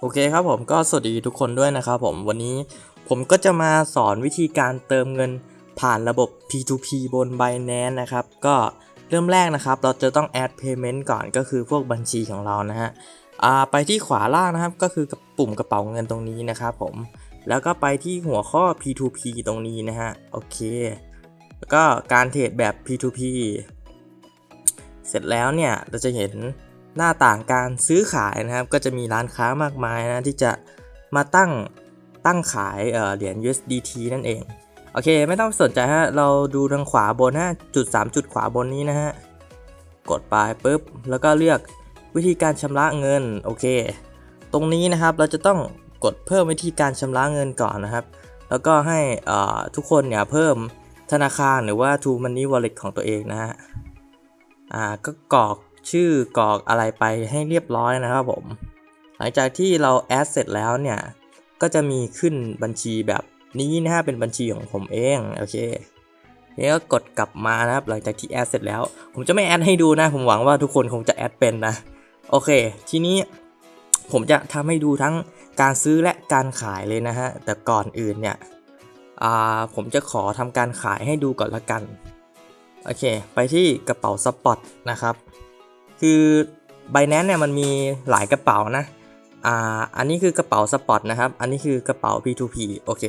โอเคครับผมก็สวัสดีทุกคนด้วยนะครับผมวันนี้ผมก็จะมาสอนวิธีการเติมเงินผ่านระบบ P2P บน Binance นะครับ ก็เริ่มแรกนะครับ เราจะต้อง add payment ก่อนก็คือพวกบัญชีของเรานะฮะไปที่ขวาล่างนะครับก็คือกับปุ่มกระเป๋าเงินตรงนี้นะครับผมแล้วก็ไปที่หัวข้อ P2P ตรงนี้นะฮะโอเคแล้วก็การเทรดแบบ P2P เสร็จแล้วเนี่ยเราจะเห็น หน้าต่างการซื้อขายนะครับ ก็จะมีร้านค้ามากมายนะที่จะมาตั้งตั้งขายเหรียญ USDT นั่นเอง โอเค ไม่ต้องสนใจฮะ เราดูทางขวาบนฮะจุด3จุดขวาบนนี้นะฮะ กดไปปุ๊บ แล้วก็เลือกวิธีการชำระเงิน โอเค ตรงนี้นะครับเราจะต้องกดเพิ่มวิธีการชำระเงินก่อนนะครับ แล้วก็ให้ทุกคนเนี่ยเพิ่มธนาคารหรือว่า True Money Wallet ของตัวเองนะฮะ อ่า ก็กรอก ชื่อกรอกอะไรไปให้เรียบร้อยนะครับผม หลังจากที่เราแอดเสร็จแล้วเนี่ย ก็จะมีขึ้นบัญชีแบบนี้นะฮะเป็นบัญชีของผมเองโอเคแล้วก็กดกลับมานะครับหลังจากที่แอดเสร็จแล้ว ผมจะไม่แอดให้ดูนะ ผมหวังว่าทุกคนคงจะแอดเป็นนะ โอเค ทีนี้ผมจะทำให้ดูทั้งการซื้อและการขายเลยนะฮะ แต่ก่อนอื่นเนี่ยผมจะขอทำการขายให้ดูก่อนละกัน โอเค ไปที่กระเป๋าสปอตนะครับ คือ b บ n a n c e เนี่ยมันมีหลายกระเป๋านะอ่าอันนี้คือกระเป๋าสปอตนะครับ อันนี้คือกระเป๋า P2P โอเค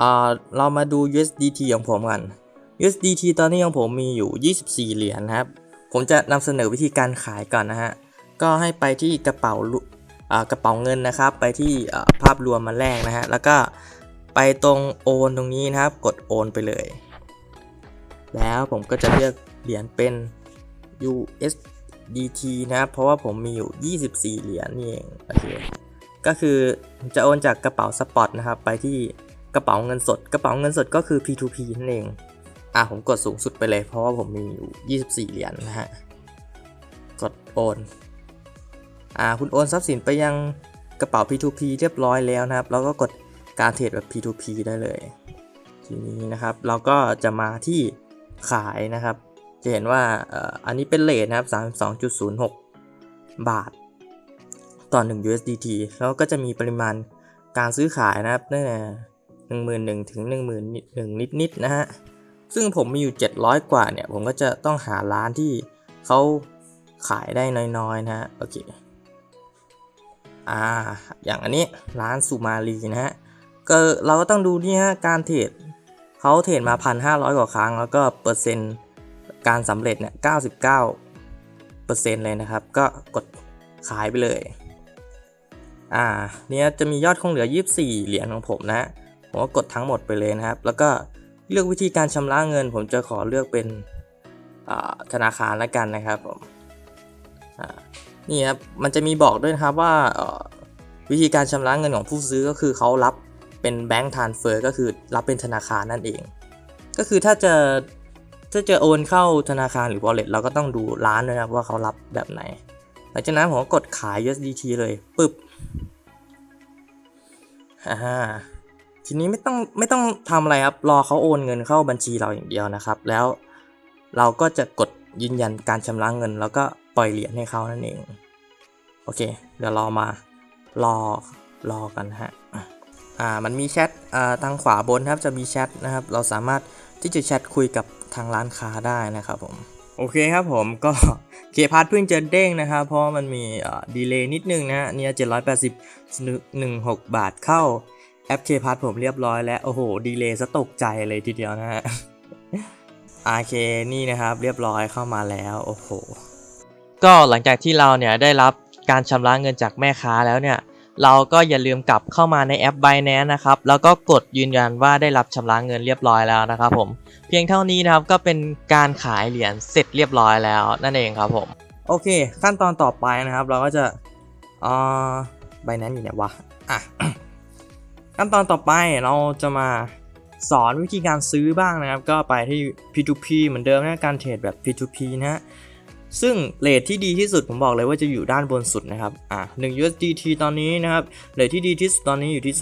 อ่าเรามาดู USDT ของผมกัน USDT ตอนนี้ของผมมีอยู่ 24 เหรียญนะครับ ผมจะนำเสนอวิธีการขายก่อนนะฮะ ก็ให้ไปที่กระเป๋าอ่ากระเป๋าเงินนะครับ ไปที่ภาพรวมมาแรกนะฮะ แล้วก็ไปตรงโอนตรงนี้นะครับ กดโอนไปเลย แล้วผมก็จะเลือกเหรียญเป็น USDT นะครับ เพราะว่าผมมีอยู่ 24 เหรียญนี่เองโอเคก็คือจะโอนจากกระเป๋าสปอตนะครับ ไปที่กระเป๋าเงินสด กระเป๋าเงินสดก็คือ P2P นั่นเอง อะผมกดสูงสุดไปเลย เพราะว่าผมมีอยู่ 24 เหรียญนนะฮะ กดโอน อ่า คุณโอนทรัพย์สินไปยังกระเป๋า P2P เรียบร้อยแล้วนะครับ แล้วก็กดการเทรดแบบ P2P ได้เลย ทีนี้นะครับ เราก็จะมาที่ขายนะครับ จะเห็นว่าอันนี้เป็นเลทนะครับ 32.06 บาท ต่อ 1 USDT แล้วก็จะมีปริมาณการซื้อขายนะครับตั้งแต่หนึ่งหมื่นหนึ่งถึงหนึ่งหมื่นหนึ่งนิดนิดนะฮะ ซึ่งผมมีอยู่ 700 กว่าเนี่ย ผมก็จะต้องหาร้านที่เขาขายได้น้อยๆนะฮะ โอเค อ่า อย่างอันนี้ร้านสุมาลีนะฮะ ก็เราก็ต้องดูนี่ฮะ การเทรดเขาเทรดมา 1,500 กว่าครั้ง แล้วก็เปอร์เซ็นต์ การสำเร็จเนี่ย 99%เลยนะครับ ก็กดขายไปเลย อ่า เนี่ยจะมียอดคงเหลือ 24 เหรียญของผมนะ ผมก็กดทั้งหมดไปเลยนะครับ แล้วก็เลือกวิธีการชำระเงิน ผมจะขอเลือกเป็นธนาคารล้วกันนะครับผมนี่ครับ มันจะมีบอกด้วยนะครับว่าวิธีการชำระเงินของผู้ซื้อก็คือเขารับเป็นแบงก์ทานเฟอร์ก็คือรับเป็นธนาคารนั่นเอง ก็คือถ้าจะ ถ้าจะโอนเข้าธนาคารหรือ wallet เราก็ต้องดูร้านด้วยนะว่าเขารับแบบไหน หลังจากนั้นผมก็กดขาย USDT เลยปึ๊บอ่าทีนี้ไม่ต้องไม่ต้องทำอะไรครับรอเขาโอนเงินเข้าบัญชีเราอย่างเดียวนะครับ แล้วเราก็จะกดยืนยันการชำระเงิน แล้วก็ปล่อยเหรียญให้เขานั่นเองโอเค เดี๋ยวรอมารอรอกันฮะอ่ามันมีแชทอ่าทางขวาบนครับจะมีแชทนะครับ เราสามารถที่จะแชทคุยกับ ทางร้านค้าได้นะครับผมโอเคครับผมก็เคพาร์ทเพิ่งจะเด้งนะครับ เพราะมันมีดีเลย์นิดนึงนะเนี่ย780 16 บาทเข้าแอปเคพาร์ทผมเรียบร้อยแล้ว โอ้โห ดีเลย์ซะตกใจเลยทีเดียวนะฮะอเคนี่นะครับเรียบร้อยเข้ามาแล้ว โอ้โห ก็หลังจากที่เราเนี่ยได้รับการชำระเงินจากแม่ค้าแล้วเนี่ย เราก็อย่าลืมกลับเข้ามาในแอป Binance นะครับ แล้วก็กดยืนยันว่าได้รับชำระเงินเรียบร้อยแล้วนะครับผม เพียงเท่านี้นะครับก็เป็นการขายเหรียญเสร็จเรียบร้อยแล้วนั่นเองครับผม โอเค ขั้นตอนต่อไปนะครับ เราก็จะอ่า Binance อยู่ไหนวะ อะ ขั้นตอนต่อไปเราจะมาสอนวิธีการซื้อบ้างนะครับ ก็ไปที่ P2P เหมือนเดิมนะการเทรดแบบ P2P นะฮะ ซึ่งเลทที่ดีที่สุดผมบอกเลยว่าจะอยู่ด้านบนสุดนะครับ อ่า1 USDT ตอนนี้นะครับ เลทที่ดีที่สุดตอนนี้อยู่ที่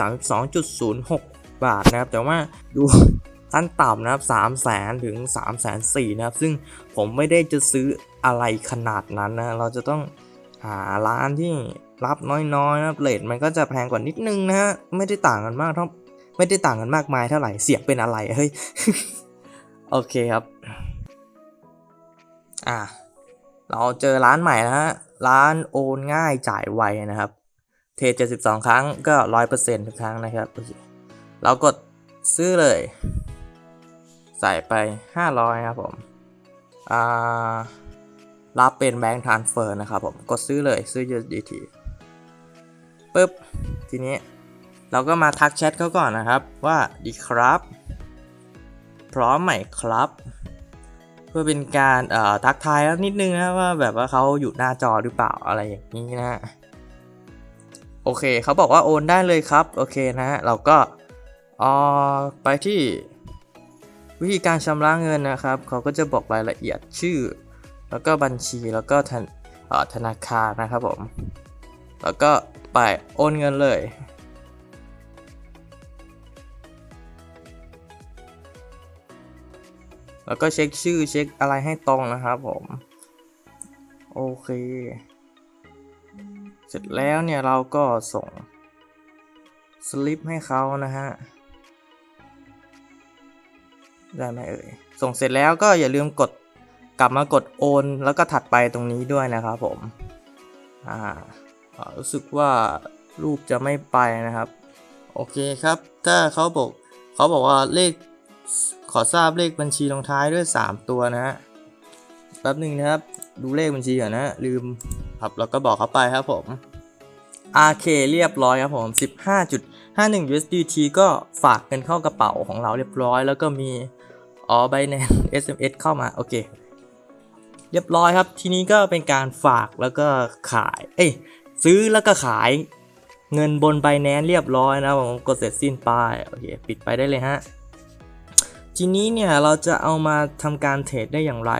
32.06 บาทนะครับ แต่ว่าดูขั้นต่ำนะครับ3 0 0แสนถึง 3 4 0 0 0นะครับ ซึ่งผมไม่ได้จะซื้ออะไรขนาดนั้นนะ เราจะต้องหาร้านที่รับน้อยๆนะครับ เลทมันก็จะแพงกว่านิดนึงนะฮะ ไม่ได้ต่างกันมากเท่า ไม่ได้ต่างกันมากมายเท่าไหร่ เสียงเป็นอะไร เฮ้ย โอเคครับ อะ เราเจอร้านใหม่นะฮะ ร้านโอนง่ายจ่ายไวนะครับ เทรด72 ครั้งก็100%ทุกครั้งนะครับ เรากดซื้อเลย ใส่ไป 500 ครับผมอ่ารับเป็นแบงค์ทรานเฟอร์นะครับผม กดซื้อเลยซื้อ USDT ปึ๊บ ทีนี้เราก็มาทักแชทเขาก่อนนะครับว่าดีครับ พร้อมไหมครับ พื่อเป็นการเอ่อทักทายนิดนึงนะว่าแบบว่าเขาอยู่หน้าจอหรือเปล่าอะไรอย่างนี้นะ โอเคเขาบอกว่าโอนได้เลยครับ โอเคนะฮะเราก็อ่อไปที่วิธีการชำระเงินนะครับ เขาก็จะบอกรายละเอียดชื่อ แล้วก็บัญชีแล้วก็ธนเอ่อธนาคารนะครับผม แล้วก็ไปโอนเงินเลย แล้วก็เช็คชื่อเช็คอะไรให้ตรงนะครับผม โอเค เสร็จแล้วเนี่ยเราก็ส่งสลิปให้เขานะฮะ ได้ไหมเอ่ย ส่งเสร็จแล้วก็อย่าลืมกดกลับมากดโอน แล้วก็ถัดไปตรงนี้ด้วยนะครับผม อ่า รู้สึกว่ารูปจะไม่ไปนะครับ โอเคครับ ถ้าเขาบอกเขาบอกว่าเลข ขอทราบเลขบัญชีลงท้ายด้วย 3 ตัวนะฮะ แป๊บหนึ่งนะครับ ดูเลขบัญชีก่อนนะ ลืมครับแล้วก็บอกเขาไปครับผม RK เรียบร้อยครับผม 15.51 USDT ก็ฝากเงินเข้ากระเป๋าของเราเรียบร้อย แล้วก็มีอ๋อ Binance SMS เข้ามา โอเค เรียบร้อยครับ ทีนี้ก็เป็นการฝากแล้วก็ขาย เอ้ย ซื้อแล้วก็ขายเงินบน Binance เรียบร้อยนะผมกดเสร็จสิ้นไป โอเค ปิดไปได้เลยฮะ ทีนี้เนี่ยเราจะเอามาทำการเทรดได้อย่างไร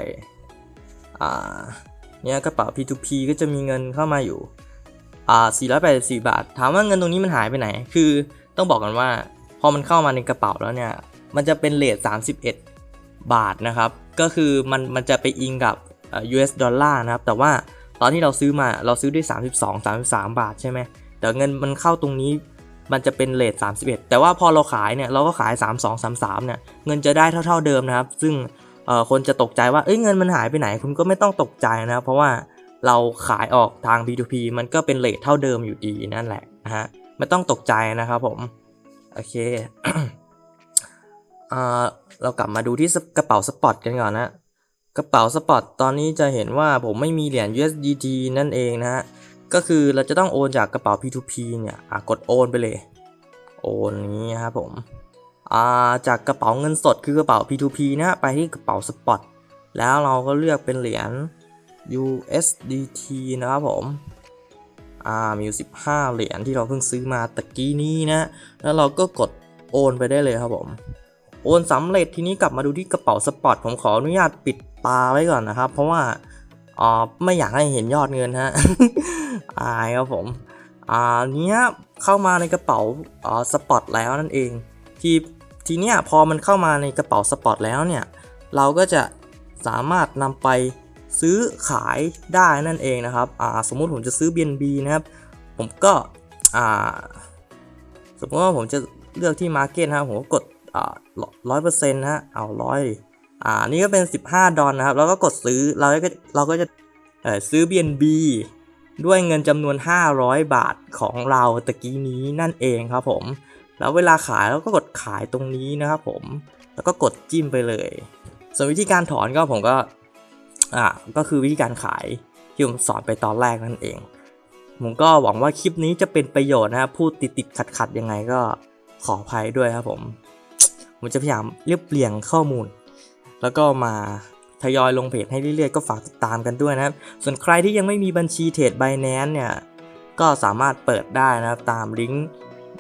อ่าเนี่ยกระเป๋า P2P ก็จะมีเงินเข้ามาอยู่อ่า484 บาท ถามว่าเงินตรงนี้มันหายไปไหน คือต้องบอกกันว่า พอมันเข้ามาในกระเป๋าแล้วเนี่ย มันจะเป็นเลท31 บาทนะครับ ก็คือมันมันจะไปอิงกับ US ดอลลาร์นะครับ แต่ว่าตอนที่เราซื้อมาเราซื้อด้วย 32 33 บาทใช่ไหมแต่เงินมันเข้าตรงนี้ มันจะเป็นเลท31 แต่ว่าพอเราขายเนี่ยเราก็ขาย 32 33เนี่ยเงินจะได้เท่า ๆเดิมนะครับ ซึ่งคนจะตกใจว่าเอ้ยเงินมันหายไปไหนคุณก็ไม่ต้องตกใจนะครับเพราะว่าเราขายออกทาง B2P มันก็เป็นเลทเท่าเดิมอยู่ดีนั่นแหละนะฮะไม่ต้องตกใจนะครับผม โอเคอ่าเรากลับมาดูที่กระเป๋าสปอตกันก่อนนะกระเป๋าสปอตตอนนี้จะเห็นว่าผมไม่มีเหรียญ USDT นั่นเองนะฮะ ก็คือเราจะต้องโอนจากกระเป๋า P2P เนี่ยอะกดโอนไปเลย โอนนี้ครับผมอ่าจากกระเป๋าเงินสดคือกระเป๋า P2P นะฮะไปที่กระเป๋าสปอตแล้วเราก็เลือกเป็นเหรียญ USDT นะครับผมอ่ามีอยู่15 เหรียญที่เราเพิ่งซื้อมาตะกี้นี้นะ แล้วเราก็กดโอนไปได้เลยครับผม โอนสำเร็จทีนี้กลับมาดูที่กระเป๋าสปอตผมขออนุญาตปิดตาไว้ก่อนนะครับ เพราะว่า อ่าไม่อยากให้เห็นยอดเงินฮะอายครับผมอ่าเนี้ยเข้ามาในกระเป๋าอ่าสปอตแล้วนั่นเอง ทีทีเนี้ยพอมันเข้ามาในกระเป๋าสปอตแล้วเนี่ยเราก็จะสามารถนำไปซื้อขายได้นั่นเองนะครับอ่าสมมุติผมจะซื้อ BNB นะครับ ผมก็อ่าสมมติว่าผมจะเลือกที่ Market นะครับผมก็กดอ่าร้อยเปอร์เซ็นต์นะฮะเอาร้อย อ่านี่ก็เป็น 15 ดอลนะครับ แล้วก็กดซื้อเราก็เราก็จะเอ่อซื้อ BNB ด้วยเงินจำนวน 500 บาทของเราตะกี้นี้นั่นเองครับผม แล้วเวลาขายเราก็กดขายตรงนี้นะครับผม แล้วก็กดจิ้มไปเลย ส่วนวิธีการถอนก็ผมก็อ่าก็คือวิธีการขายที่ผมสอนไปตอนแรกนั่นเอง ผมก็หวังว่าคลิปนี้จะเป็นประโยชน์นะครับพูดติดติดขัดขัดยังไงก็ขออภัยด้วยครับผม ผมจะพยายามเรียบเรียงข้อมูล แล้วก็มาทยอยลงเพจให้เรื่อยๆ ก็ฝากติดตามกันด้วยนะครับ ส่วนใครที่ยังไม่มีบัญชีเทรดไบแนนเนี่ย ก็สามารถเปิดได้นะครับ ตามลิงก์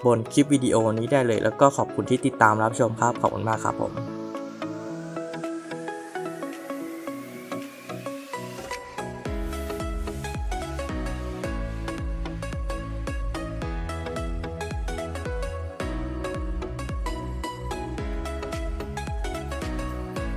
บนคลิปวิดีโอนี้ได้เลย แล้วก็ขอบคุณที่ติดตามรับชมครับ ขอบคุณมากครับผม